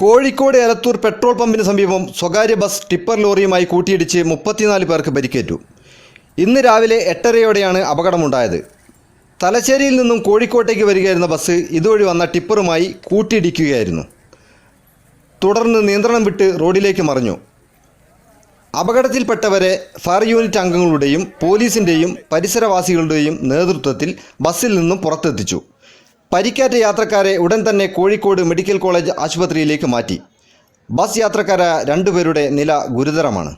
Kozhikode Elathur petrol പമ്പിന് സമീപം സ്വകാര്യ ബസ് ടിപ്പർ ലോറിയുമായി കൂട്ടിയിടിച്ച് മുപ്പത്തിനാല് പേർക്ക് പരിക്കേറ്റു. ഇന്ന് രാവിലെ എട്ടരയോടെയാണ് അപകടമുണ്ടായത്. തലശ്ശേരിയിൽ നിന്നും കോഴിക്കോട്ടേക്ക് വരികയായിരുന്ന ബസ് ഇതുവഴി വന്ന ടിപ്പറുമായി കൂട്ടിയിടിക്കുകയായിരുന്നു. തുടർന്ന് നിയന്ത്രണം വിട്ട് റോഡിലേക്ക് മറിഞ്ഞു. അപകടത്തിൽപ്പെട്ടവരെ ഫയർ യൂണിറ്റ് അംഗങ്ങളുടെയും പോലീസിന്റെയും പരിസരവാസികളുടെയും നേതൃത്വത്തിൽ ബസ്സിൽ നിന്നും പുറത്തെത്തിച്ചു. പരിക്കേറ്റ യാത്രക്കാരെ ഉടൻ തന്നെ കോഴിക്കോട് മെഡിക്കൽ കോളേജ് ആശുപത്രിയിലേക്ക് മാറ്റി. ബസ് യാത്രക്കാരായ രണ്ടുപേരുടെ നില ഗുരുതരമാണ്.